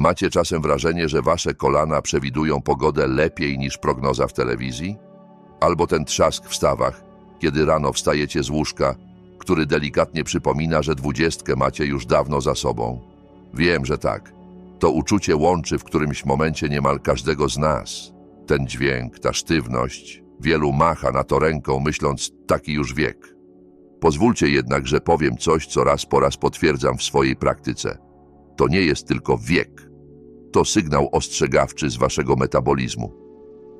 Macie czasem wrażenie, że wasze kolana przewidują pogodę lepiej niż prognoza w telewizji? Albo ten trzask w stawach, kiedy rano wstajecie z łóżka, który delikatnie przypomina, że dwudziestkę macie już dawno za sobą. Wiem, że tak. To uczucie łączy w którymś momencie niemal każdego z nas. Ten dźwięk, ta sztywność, wielu macha na to ręką, myśląc taki już wiek. Pozwólcie jednak, że powiem coś, co raz po raz potwierdzam w swojej praktyce. To nie jest tylko wiek. To sygnał ostrzegawczy z waszego metabolizmu.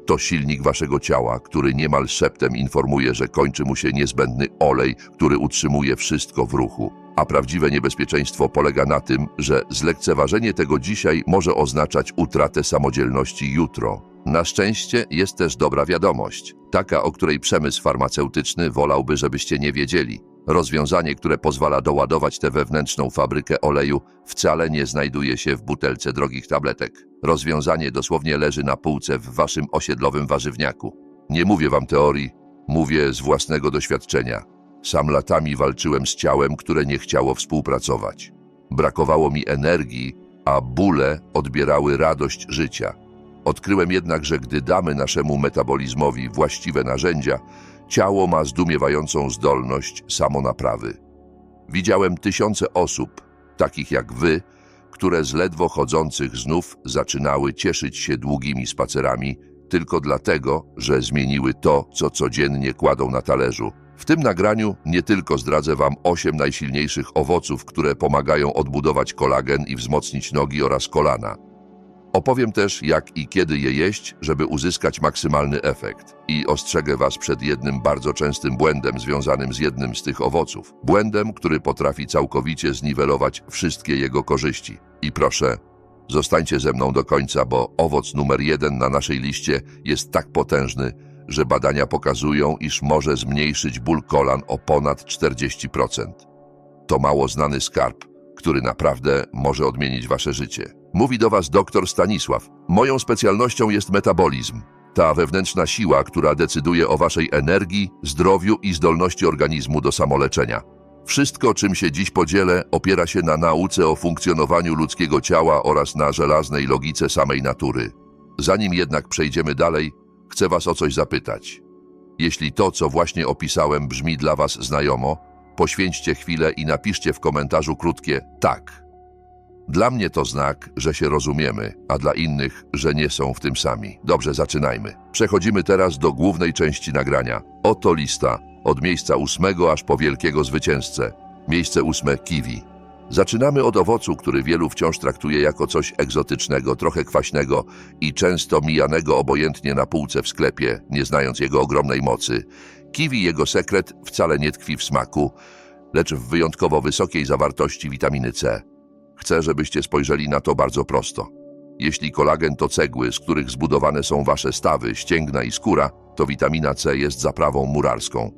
To silnik waszego ciała, który niemal szeptem informuje, że kończy mu się niezbędny olej, który utrzymuje wszystko w ruchu. A prawdziwe niebezpieczeństwo polega na tym, że zlekceważenie tego dzisiaj może oznaczać utratę samodzielności jutro. Na szczęście jest też dobra wiadomość, taka, o której przemysł farmaceutyczny wolałby, żebyście nie wiedzieli. Rozwiązanie, które pozwala doładować tę wewnętrzną fabrykę oleju, wcale nie znajduje się w butelce drogich tabletek. Rozwiązanie dosłownie leży na półce w waszym osiedlowym warzywniaku. Nie mówię wam teorii, mówię z własnego doświadczenia. Sam latami walczyłem z ciałem, które nie chciało współpracować. Brakowało mi energii, a bóle odbierały radość życia. Odkryłem jednak, że gdy damy naszemu metabolizmowi właściwe narzędzia, ciało ma zdumiewającą zdolność samonaprawy. Widziałem tysiące osób, takich jak wy, które z ledwo chodzących znów zaczynały cieszyć się długimi spacerami tylko dlatego, że zmieniły to, co codziennie kładą na talerzu. W tym nagraniu nie tylko zdradzę Wam 8 najsilniejszych owoców, które pomagają odbudować kolagen i wzmocnić nogi oraz kolana. Opowiem też, jak i kiedy je jeść, żeby uzyskać maksymalny efekt. I ostrzegę Was przed jednym bardzo częstym błędem związanym z jednym z tych owoców. Błędem, który potrafi całkowicie zniwelować wszystkie jego korzyści. I proszę, zostańcie ze mną do końca, bo owoc numer jeden na naszej liście jest tak potężny, że badania pokazują, iż może zmniejszyć ból kolan o ponad 40%. To mało znany skarb, który naprawdę może odmienić wasze życie. Mówi do was dr Stanisław. Moją specjalnością jest metabolizm. Ta wewnętrzna siła, która decyduje o waszej energii, zdrowiu i zdolności organizmu do samoleczenia. Wszystko, czym się dziś podzielę, opiera się na nauce o funkcjonowaniu ludzkiego ciała oraz na żelaznej logice samej natury. Zanim jednak przejdziemy dalej, chcę was o coś zapytać. Jeśli to, co właśnie opisałem, brzmi dla was znajomo, poświęćcie chwilę i napiszcie w komentarzu krótkie tak. Dla mnie to znak, że się rozumiemy, a dla innych, że nie są w tym sami. Dobrze, zaczynajmy. Przechodzimy teraz do głównej części nagrania. Oto lista, od miejsca ósmego aż po wielkiego zwycięzcę. Miejsce ósme kiwi. Zaczynamy od owocu, który wielu wciąż traktuje jako coś egzotycznego, trochę kwaśnego i często mijanego obojętnie na półce w sklepie, nie znając jego ogromnej mocy. Kiwi, jego sekret, wcale nie tkwi w smaku, lecz w wyjątkowo wysokiej zawartości witaminy C. Chcę, żebyście spojrzeli na to bardzo prosto. Jeśli kolagen to cegły, z których zbudowane są wasze stawy, ścięgna i skóra, to witamina C jest zaprawą murarską.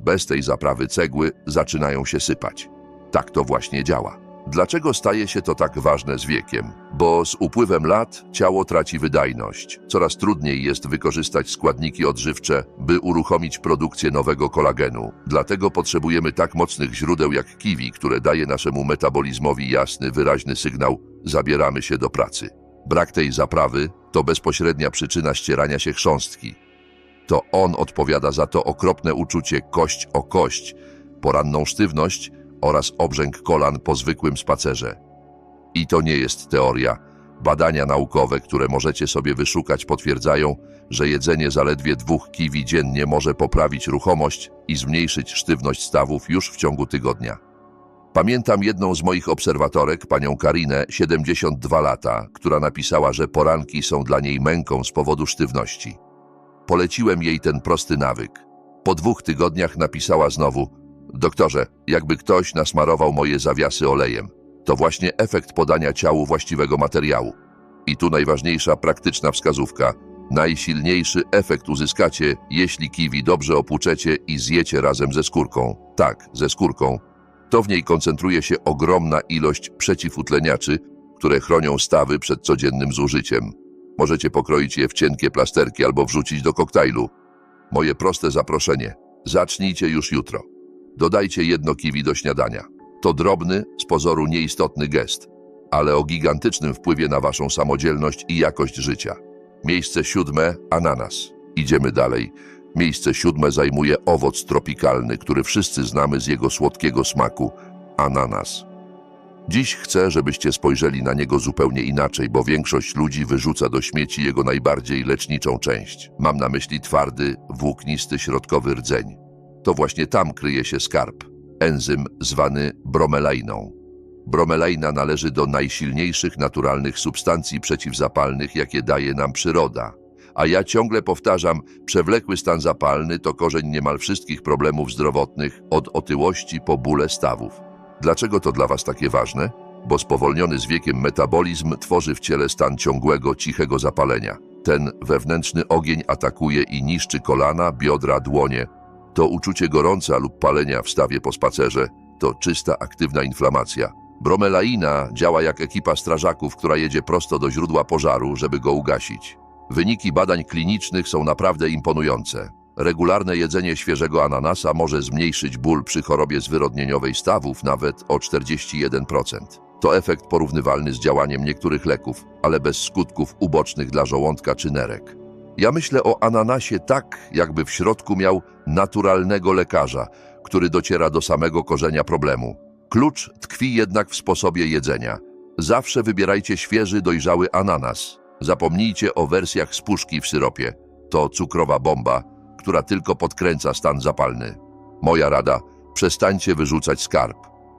Bez tej zaprawy cegły zaczynają się sypać. Tak to właśnie działa. Dlaczego staje się to tak ważne z wiekiem? Bo z upływem lat ciało traci wydajność. Coraz trudniej jest wykorzystać składniki odżywcze, by uruchomić produkcję nowego kolagenu. Dlatego potrzebujemy tak mocnych źródeł jak kiwi, które daje naszemu metabolizmowi jasny, wyraźny sygnał: zabieramy się do pracy. Brak tej zaprawy to bezpośrednia przyczyna ścierania się chrząstki. To on odpowiada za to okropne uczucie kość o kość, poranną sztywność oraz obrzęk kolan po zwykłym spacerze. I to nie jest teoria. Badania naukowe, które możecie sobie wyszukać, potwierdzają, że jedzenie zaledwie dwóch kiwi dziennie może poprawić ruchomość i zmniejszyć sztywność stawów już w ciągu tygodnia. Pamiętam jedną z moich obserwatorek, panią Karinę, 72 lata, która napisała, że poranki są dla niej męką z powodu sztywności. Poleciłem jej ten prosty nawyk. Po dwóch tygodniach napisała znowu: Doktorze, jakby ktoś nasmarował moje zawiasy olejem. To właśnie efekt podania ciału właściwego materiału. I tu najważniejsza praktyczna wskazówka. Najsilniejszy efekt uzyskacie, jeśli kiwi dobrze opłuczecie i zjecie razem ze skórką. Tak, ze skórką. To w niej koncentruje się ogromna ilość przeciwutleniaczy, które chronią stawy przed codziennym zużyciem. Możecie pokroić je w cienkie plasterki albo wrzucić do koktajlu. Moje proste zaproszenie. Zacznijcie już jutro. Dodajcie jedno kiwi do śniadania. To drobny, z pozoru nieistotny gest. ale o gigantycznym wpływie na waszą samodzielność i jakość życia. Miejsce siódme ananas. Idziemy dalej. Miejsce siódme zajmuje owoc tropikalny, który wszyscy znamy z jego słodkiego smaku ananas. Dziś chcę, żebyście spojrzeli na niego zupełnie inaczej, bo większość ludzi wyrzuca do śmieci jego najbardziej leczniczą część. Mam na myśli twardy, włóknisty środkowy rdzeń. To właśnie tam kryje się skarb. Enzym zwany bromelainą. Bromelaina należy do najsilniejszych naturalnych substancji przeciwzapalnych, jakie daje nam przyroda. A ja ciągle powtarzam, przewlekły stan zapalny to korzeń niemal wszystkich problemów zdrowotnych, od otyłości po bóle stawów. Dlaczego to dla Was takie ważne? Bo spowolniony z wiekiem metabolizm tworzy w ciele stan ciągłego, cichego zapalenia. Ten wewnętrzny ogień atakuje i niszczy kolana, biodra, dłonie. To uczucie gorąca lub palenia w stawie po spacerze to czysta, aktywna inflamacja. Bromelaina działa jak ekipa strażaków, która jedzie prosto do źródła pożaru, żeby go ugasić. Wyniki badań klinicznych są naprawdę imponujące. Regularne jedzenie świeżego ananasa może zmniejszyć ból przy chorobie zwyrodnieniowej stawów nawet o 41%. To efekt porównywalny z działaniem niektórych leków, ale bez skutków ubocznych dla żołądka czy nerek. Ja myślę o ananasie tak, jakby w środku miał naturalnego lekarza, który dociera do samego korzenia problemu. Klucz tkwi jednak w sposobie jedzenia. Zawsze wybierajcie świeży, dojrzały ananas. Zapomnijcie o wersjach z puszki w syropie. To cukrowa bomba, która tylko podkręca stan zapalny. Moja rada: przestańcie wyrzucać skarb.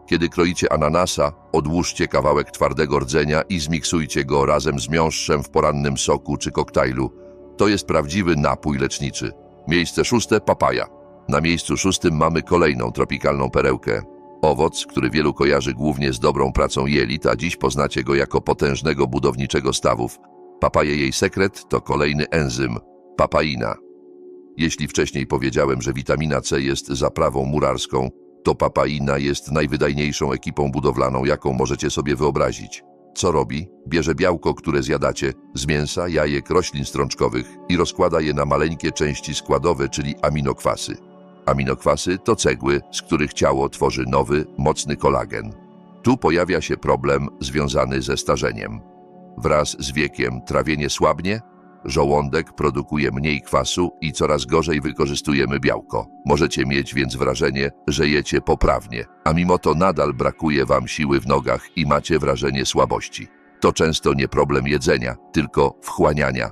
Kiedy kroicie ananasa, odłóżcie kawałek twardego rdzenia i zmiksujcie go razem z miąższem w porannym soku czy koktajlu. To jest prawdziwy napój leczniczy. Miejsce szóste papaja. Na miejscu szóstym mamy kolejną tropikalną perełkę. Owoc, który wielu kojarzy głównie z dobrą pracą jelit, a dziś poznacie go jako potężnego budowniczego stawów. Papaje jej sekret to kolejny enzym papaina. Jeśli wcześniej powiedziałem, że witamina C jest zaprawą murarską, to papaina jest najwydajniejszą ekipą budowlaną, jaką możecie sobie wyobrazić. Co robi? Bierze białko, które zjadacie, z mięsa, jajek, roślin strączkowych i rozkłada je na maleńkie części składowe, czyli aminokwasy. Aminokwasy to cegły, z których ciało tworzy nowy, mocny kolagen. Tu pojawia się problem związany ze starzeniem. Wraz z wiekiem trawienie słabnie, żołądek produkuje mniej kwasu i coraz gorzej wykorzystujemy białko. Możecie mieć więc wrażenie, że jecie poprawnie, a mimo to nadal brakuje wam siły w nogach i macie wrażenie słabości. To często nie problem jedzenia, tylko wchłaniania.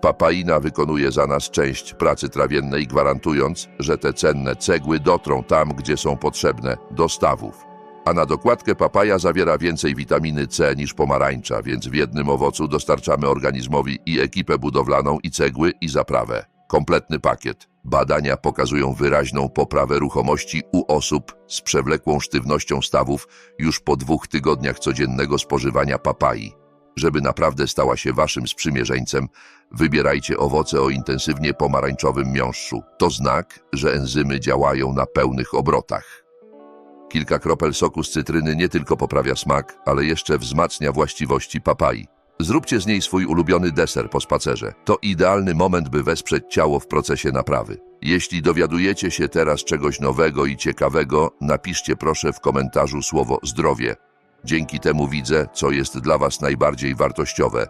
Papaina wykonuje za nas część pracy trawiennej, gwarantując, że te cenne cegły dotrą tam, gdzie są potrzebne, do stawów. A na dokładkę papaja zawiera więcej witaminy C niż pomarańcza, więc w jednym owocu dostarczamy organizmowi i ekipę budowlaną, i cegły, i zaprawę. Kompletny pakiet. Badania pokazują wyraźną poprawę ruchomości u osób z przewlekłą sztywnością stawów już po dwóch tygodniach codziennego spożywania papai. Żeby naprawdę stała się waszym sprzymierzeńcem, wybierajcie owoce o intensywnie pomarańczowym miąższu. To znak, że enzymy działają na pełnych obrotach. Kilka kropel soku z cytryny nie tylko poprawia smak, ale jeszcze wzmacnia właściwości papai. Zróbcie z niej swój ulubiony deser po spacerze. To idealny moment, by wesprzeć ciało w procesie naprawy. Jeśli dowiadujecie się teraz czegoś nowego i ciekawego, napiszcie proszę w komentarzu słowo zdrowie. Dzięki temu widzę, co jest dla Was najbardziej wartościowe.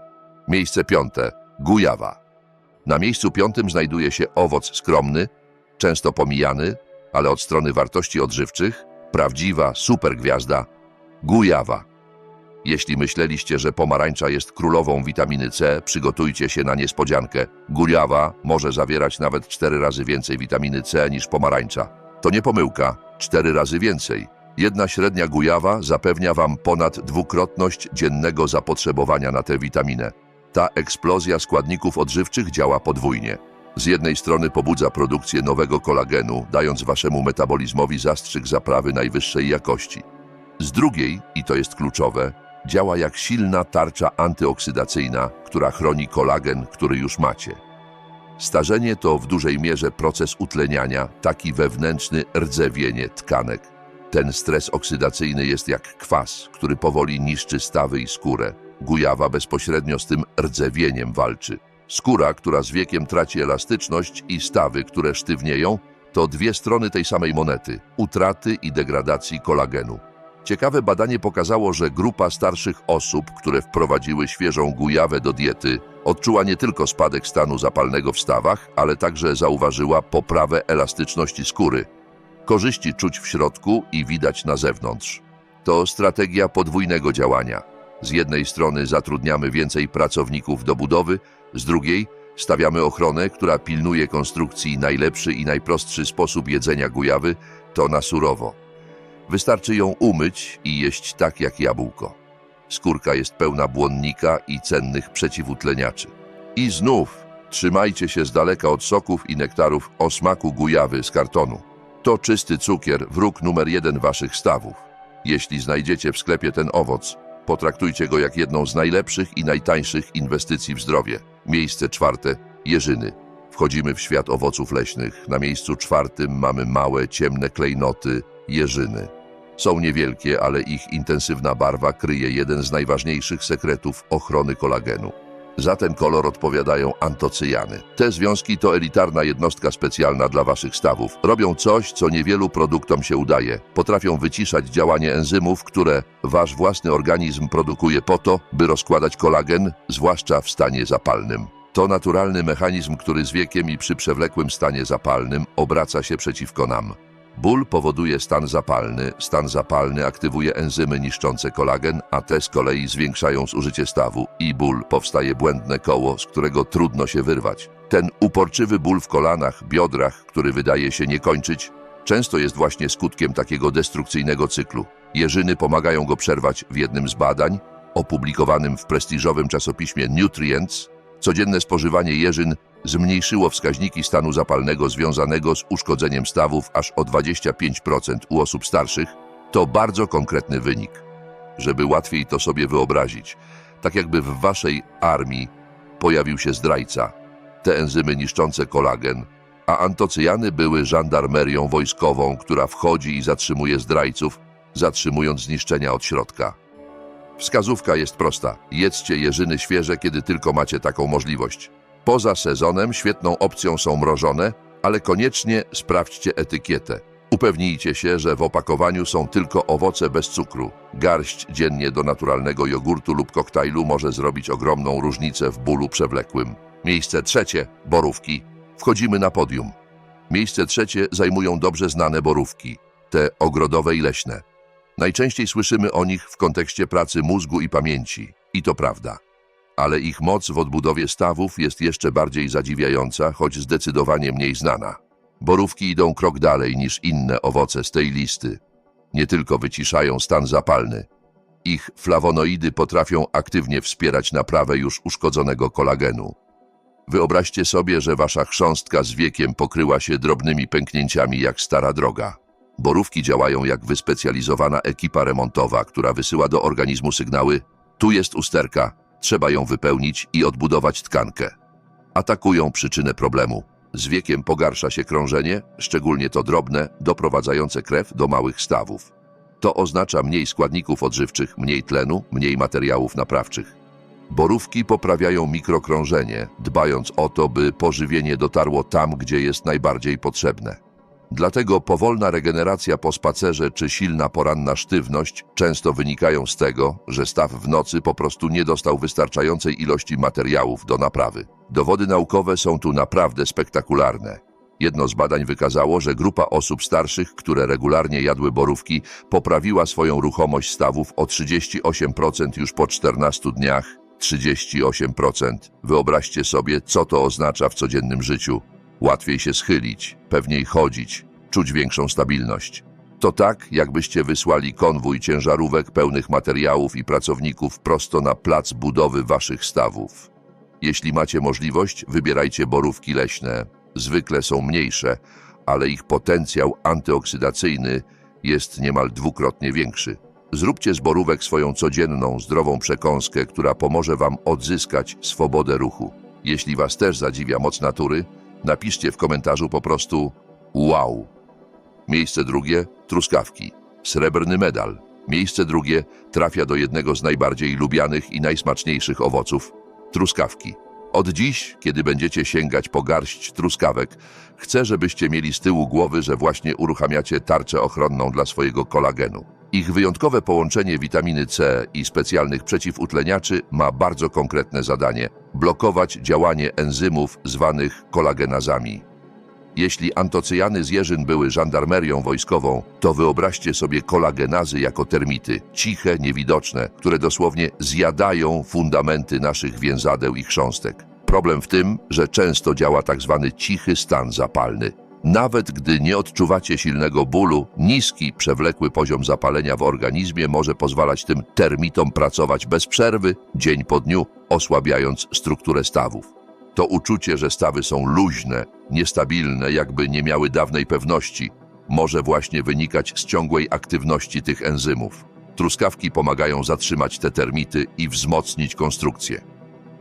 Miejsce piąte. Gujawa. Na miejscu piątym znajduje się owoc skromny, często pomijany, ale od strony wartości odżywczych, prawdziwa supergwiazda gujawa. Jeśli myśleliście, że pomarańcza jest królową witaminy C, przygotujcie się na niespodziankę. Gujawa może zawierać nawet cztery razy więcej witaminy C niż pomarańcza. To nie pomyłka, cztery razy więcej. Jedna średnia gujawa zapewnia Wam ponad dwukrotność dziennego zapotrzebowania na tę witaminę. Ta eksplozja składników odżywczych działa podwójnie. Z jednej strony pobudza produkcję nowego kolagenu, dając Waszemu metabolizmowi zastrzyk zaprawy najwyższej jakości. Z drugiej, i to jest kluczowe, działa jak silna tarcza antyoksydacyjna, która chroni kolagen, który już macie. Starzenie to w dużej mierze proces utleniania, taki wewnętrzny rdzewienie tkanek. Ten stres oksydacyjny jest jak kwas, który powoli niszczy stawy i skórę. Gujawa bezpośrednio z tym rdzewieniem walczy. Skóra, która z wiekiem traci elastyczność i stawy, które sztywnieją, to dwie strony tej samej monety utraty i degradacji kolagenu. Ciekawe badanie pokazało, że grupa starszych osób, które wprowadziły świeżą gujawę do diety, odczuła nie tylko spadek stanu zapalnego w stawach, ale także zauważyła poprawę elastyczności skóry. Korzyści czuć w środku i widać na zewnątrz. To strategia podwójnego działania. Z jednej strony zatrudniamy więcej pracowników do budowy, z drugiej stawiamy ochronę, która pilnuje konstrukcji najlepszy i najprostszy sposób jedzenia gujawy to na surowo. Wystarczy ją umyć i jeść tak jak jabłko. Skórka jest pełna błonnika i cennych przeciwutleniaczy. I znów trzymajcie się z daleka od soków i nektarów o smaku gujawy z kartonu. To czysty cukier, wróg numer jeden waszych stawów. Jeśli znajdziecie w sklepie ten owoc, potraktujcie go jak jedną z najlepszych i najtańszych inwestycji w zdrowie. Miejsce czwarte jeżyny. Wchodzimy w świat owoców leśnych. Na miejscu czwartym mamy małe, ciemne klejnoty jeżyny. Są niewielkie, ale ich intensywna barwa kryje jeden z najważniejszych sekretów ochrony kolagenu. Za ten kolor odpowiadają antocyjany. Te związki to elitarna jednostka specjalna dla waszych stawów. Robią coś, co niewielu produktom się udaje. Potrafią wyciszać działanie enzymów, które wasz własny organizm produkuje po to, by rozkładać kolagen, zwłaszcza w stanie zapalnym. To naturalny mechanizm, który z wiekiem i przy przewlekłym stanie zapalnym obraca się przeciwko nam. Ból powoduje stan zapalny, stan zapalny aktywuje enzymy niszczące kolagen, a te z kolei zwiększają zużycie stawu i ból powstaje błędne koło, z którego trudno się wyrwać. Ten uporczywy ból w kolanach, biodrach, który wydaje się nie kończyć, często jest właśnie skutkiem takiego destrukcyjnego cyklu. Jeżyny pomagają go przerwać w jednym z badań, opublikowanym w prestiżowym czasopiśmie Nutrients. Codzienne spożywanie jeżyn zmniejszyło wskaźniki stanu zapalnego związanego z uszkodzeniem stawów aż o 25% u osób starszych, to bardzo konkretny wynik. Żeby łatwiej to sobie wyobrazić, tak jakby w waszej armii pojawił się zdrajca, te enzymy niszczące kolagen, a antocyjany były żandarmerią wojskową, która wchodzi i zatrzymuje zdrajców, zatrzymując zniszczenia od środka. Wskazówka jest prosta. Jedzcie jeżyny świeże, kiedy tylko macie taką możliwość. Poza sezonem świetną opcją są mrożone, ale koniecznie sprawdźcie etykietę. Upewnijcie się, że w opakowaniu są tylko owoce bez cukru. Garść dziennie do naturalnego jogurtu lub koktajlu może zrobić ogromną różnicę w bólu przewlekłym. Miejsce trzecie borówki. Wchodzimy na podium. Miejsce trzecie zajmują dobrze znane borówki, te ogrodowe i leśne. Najczęściej słyszymy o nich w kontekście pracy mózgu i pamięci. I to prawda ale ich moc w odbudowie stawów jest jeszcze bardziej zadziwiająca, choć zdecydowanie mniej znana. Borówki idą krok dalej niż inne owoce z tej listy. Nie tylko wyciszają stan zapalny. Ich flawonoidy potrafią aktywnie wspierać naprawę już uszkodzonego kolagenu. Wyobraźcie sobie, że wasza chrząstka z wiekiem pokryła się drobnymi pęknięciami jak stara droga. Borówki działają jak wyspecjalizowana ekipa remontowa, która wysyła do organizmu sygnały tu jest usterka, Trzeba ją wypełnić i odbudować tkankę. Atakują przyczynę problemu. Z wiekiem pogarsza się krążenie, szczególnie to drobne, doprowadzające krew do małych stawów. To oznacza mniej składników odżywczych, mniej tlenu, mniej materiałów naprawczych. Borówki poprawiają mikrokrążenie, dbając o to, by pożywienie dotarło tam, gdzie jest najbardziej potrzebne. Dlatego powolna regeneracja po spacerze czy silna poranna sztywność często wynikają z tego, że staw w nocy po prostu nie dostał wystarczającej ilości materiałów do naprawy. Dowody naukowe są tu naprawdę spektakularne. Jedno z badań wykazało, że grupa osób starszych, które regularnie jadły borówki, poprawiła swoją ruchomość stawów o 38% już po 14 dniach. 38%. Wyobraźcie sobie, co to oznacza w codziennym życiu. Łatwiej się schylić, pewniej chodzić, czuć większą stabilność. To tak, jakbyście wysłali konwój ciężarówek pełnych materiałów i pracowników prosto na plac budowy waszych stawów. Jeśli macie możliwość, wybierajcie borówki leśne. Zwykle są mniejsze, ale ich potencjał antyoksydacyjny jest niemal dwukrotnie większy. Zróbcie z borówek swoją codzienną, zdrową przekąskę, która pomoże wam odzyskać swobodę ruchu. Jeśli was też zadziwia moc natury, Napiszcie w komentarzu po prostu wow. Miejsce drugie truskawki. Srebrny medal. Miejsce drugie trafia do jednego z najbardziej lubianych i najsmaczniejszych owoców truskawki. Od dziś, kiedy będziecie sięgać po garść truskawek, chcę, żebyście mieli z tyłu głowy, że właśnie uruchamiacie tarczę ochronną dla swojego kolagenu. Ich wyjątkowe połączenie witaminy C i specjalnych przeciwutleniaczy ma bardzo konkretne zadanie blokować działanie enzymów zwanych kolagenazami. Jeśli antocyjany z jeżyn były żandarmerią wojskową, to wyobraźcie sobie kolagenazy jako termity, ciche, niewidoczne, które dosłownie zjadają fundamenty naszych więzadeł i chrząstek. Problem w tym, że często działa tak zwany cichy stan zapalny. Nawet gdy nie odczuwacie silnego bólu, niski, przewlekły poziom zapalenia w organizmie może pozwalać tym termitom pracować bez przerwy, dzień po dniu, osłabiając strukturę stawów. To uczucie, że stawy są luźne, niestabilne, jakby nie miały dawnej pewności, może właśnie wynikać z ciągłej aktywności tych enzymów. Truskawki pomagają zatrzymać te termity i wzmocnić konstrukcję.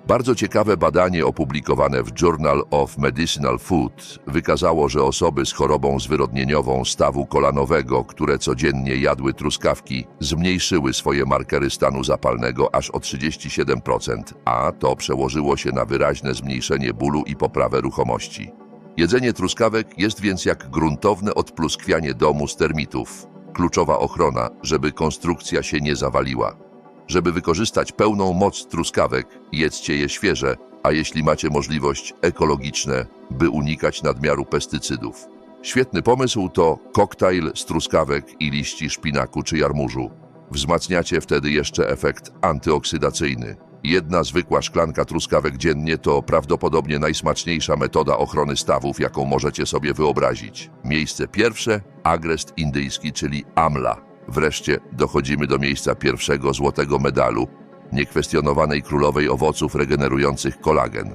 Bardzo ciekawe badanie opublikowane w Journal of Medicinal Food wykazało, że osoby z chorobą zwyrodnieniową stawu kolanowego, które codziennie jadły truskawki, zmniejszyły swoje markery stanu zapalnego aż o 37%, a to przełożyło się na wyraźne zmniejszenie bólu i poprawę ruchomości. Jedzenie truskawek jest więc jak gruntowne odpluskwianie domu z termitów. Kluczowa ochrona, żeby konstrukcja się nie zawaliła. Żeby wykorzystać pełną moc truskawek, jedzcie je świeże, a jeśli macie możliwość, ekologiczne, by unikać nadmiaru pestycydów. Świetny pomysł to koktajl z truskawek i liści szpinaku czy jarmużu. Wzmacniacie wtedy jeszcze efekt antyoksydacyjny. Jedna zwykła szklanka truskawek dziennie to prawdopodobnie najsmaczniejsza metoda ochrony stawów, jaką możecie sobie wyobrazić. Miejsce pierwsze agrest indyjski, czyli amla. Wreszcie dochodzimy do miejsca pierwszego złotego medalu, niekwestionowanej królowej owoców regenerujących kolagen.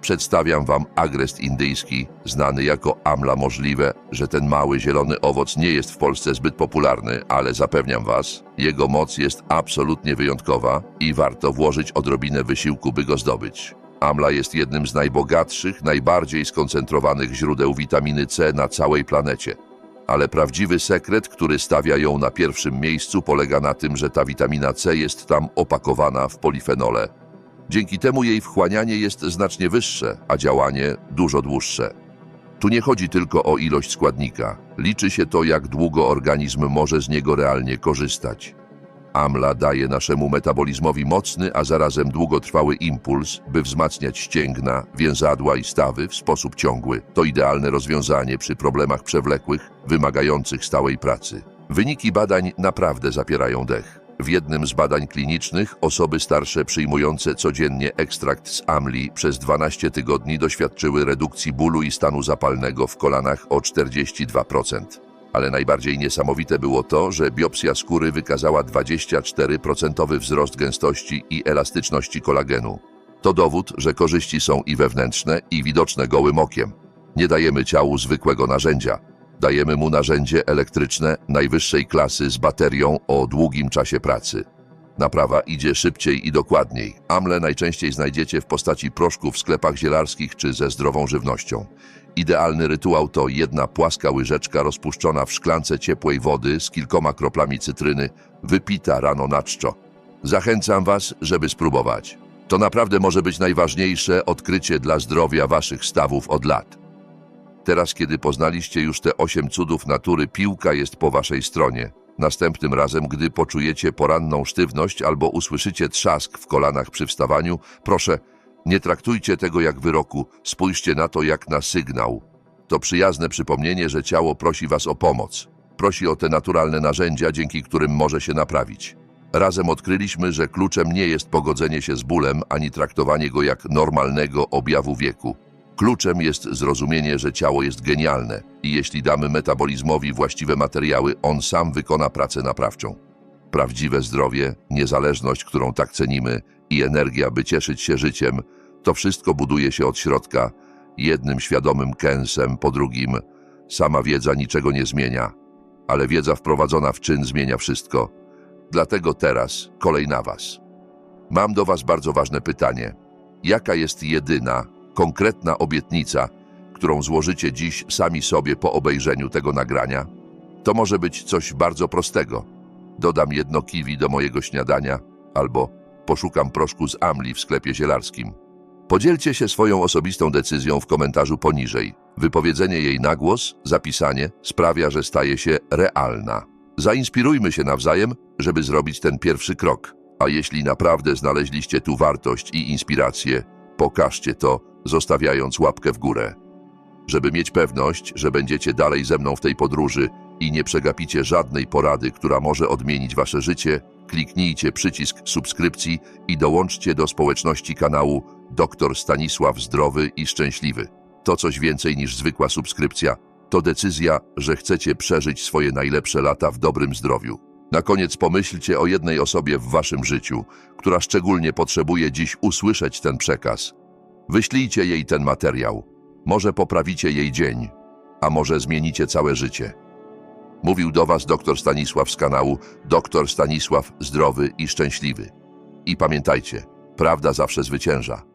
Przedstawiam wam agrest indyjski, znany jako amla. Możliwe, że ten mały zielony owoc nie jest w Polsce zbyt popularny, ale zapewniam was, jego moc jest absolutnie wyjątkowa i warto włożyć odrobinę wysiłku, by go zdobyć. Amla jest jednym z najbogatszych, najbardziej skoncentrowanych źródeł witaminy C na całej planecie. Ale prawdziwy sekret, który stawia ją na pierwszym miejscu, polega na tym, że ta witamina C jest tam opakowana w polifenole. Dzięki temu jej wchłanianie jest znacznie wyższe, a działanie dużo dłuższe. Tu nie chodzi tylko o ilość składnika, liczy się to, jak długo organizm może z niego realnie korzystać. Amla daje naszemu metabolizmowi mocny, a zarazem długotrwały impuls, by wzmacniać ścięgna, więzadła i stawy w sposób ciągły. To idealne rozwiązanie przy problemach przewlekłych, wymagających stałej pracy. Wyniki badań naprawdę zapierają dech. W jednym z badań klinicznych osoby starsze przyjmujące codziennie ekstrakt z amli przez 12 tygodni doświadczyły redukcji bólu i stanu zapalnego w kolanach o 42%. Ale najbardziej niesamowite było to, że biopsja skóry wykazała 24% wzrost gęstości i elastyczności kolagenu. To dowód, że korzyści są i wewnętrzne, i widoczne gołym okiem. Nie dajemy ciału zwykłego narzędzia. Dajemy mu narzędzie elektryczne najwyższej klasy z baterią o długim czasie pracy. Naprawa idzie szybciej i dokładniej. Amle najczęściej znajdziecie w postaci proszków w sklepach zielarskich czy ze zdrową żywnością. Idealny rytuał to jedna płaska łyżeczka rozpuszczona w szklance ciepłej wody z kilkoma kroplami cytryny, wypita rano na czczo. Zachęcam Was, żeby spróbować. To naprawdę może być najważniejsze odkrycie dla zdrowia Waszych stawów od lat. Teraz, kiedy poznaliście już te osiem cudów natury, piłka jest po Waszej stronie. Następnym razem, gdy poczujecie poranną sztywność albo usłyszycie trzask w kolanach przy wstawaniu, proszę, nie traktujcie tego jak wyroku, spójrzcie na to jak na sygnał. To przyjazne przypomnienie, że ciało prosi was o pomoc. Prosi o te naturalne narzędzia, dzięki którym może się naprawić. Razem odkryliśmy, że kluczem nie jest pogodzenie się z bólem, ani traktowanie go jak normalnego objawu wieku. Kluczem jest zrozumienie, że ciało jest genialne i jeśli damy metabolizmowi właściwe materiały, on sam wykona pracę naprawczą. Prawdziwe zdrowie, niezależność, którą tak cenimy i energia, by cieszyć się życiem, to wszystko buduje się od środka, jednym świadomym kęsem po drugim. Sama wiedza niczego nie zmienia, ale wiedza wprowadzona w czyn zmienia wszystko. Dlatego teraz kolej na Was. Mam do Was bardzo ważne pytanie. Jaka jest jedyna, konkretna obietnica, którą złożycie dziś sami sobie po obejrzeniu tego nagrania? To może być coś bardzo prostego. Dodam jedno kiwi do mojego śniadania albo poszukam proszku z amli w sklepie zielarskim. Podzielcie się swoją osobistą decyzją w komentarzu poniżej. Wypowiedzenie jej na głos, zapisanie sprawia, że staje się realna. Zainspirujmy się nawzajem, żeby zrobić ten pierwszy krok. A jeśli naprawdę znaleźliście tu wartość i inspirację, pokażcie to, zostawiając łapkę w górę. Żeby mieć pewność, że będziecie dalej ze mną w tej podróży i nie przegapicie żadnej porady, która może odmienić wasze życie, kliknijcie przycisk subskrypcji i dołączcie do społeczności kanału Dr Stanisław Zdrowy i Szczęśliwy. To coś więcej niż zwykła subskrypcja, to decyzja, że chcecie przeżyć swoje najlepsze lata w dobrym zdrowiu. Na koniec pomyślcie o jednej osobie w waszym życiu, która szczególnie potrzebuje dziś usłyszeć ten przekaz. Wyślijcie jej ten materiał. Może poprawicie jej dzień, a może zmienicie całe życie. Mówił do Was dr Stanisław z kanału Dr Stanisław Zdrowy i Szczęśliwy. I pamiętajcie, prawda zawsze zwycięża.